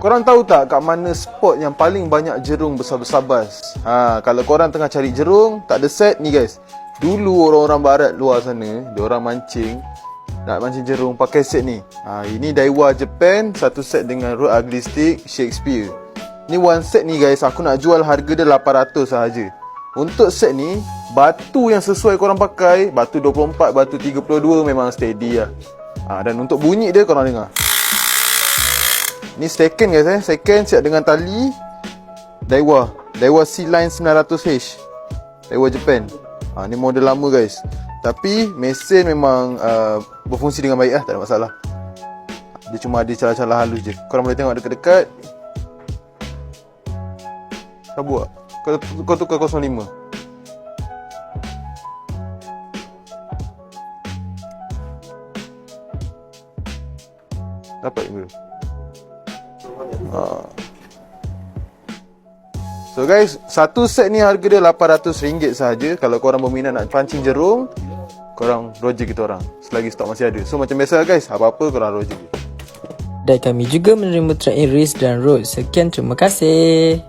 Korang tahu tak kat mana spot yang paling banyak jerung besar-besar bas? Ha, kalau korang tengah cari jerung, tak ada set ni guys. Dulu orang-orang barat luar sana, dia orang mancing nak mancing jerung pakai set ni. Ha, ini Daiwa Japan, satu set dengan Road Ugly Stick Shakespeare. Ni one set ni guys, aku nak jual harga dia 800 sahaja. Untuk set ni, batu yang sesuai korang pakai, batu 24, batu 32 memang steady lah. Ha, dan untuk bunyi dia korang dengar. Ni second guys eh, second siap dengan tali Daiwa, Daiwa C-Line 900H. Daiwa Japan. Ha, ni model lama guys. Tapi mesin memang uh, berfungsi dengan baik lah, tak ada masalah. Dia cuma ada celah-celah halus je. Korang boleh tengok dekat-dekat. Kau buat. Kau, kau tukar 05. Dapat ke? Ha. So guys, satu set ni harga dia RM800 sahaja. Kalau korang berminat nak pancing jerung, korang roger kita orang. Selagi stok masih ada. So macam biasa guys, apa-apa korang roger. Dan kami juga menerima track race dan road. Sekian terima kasih.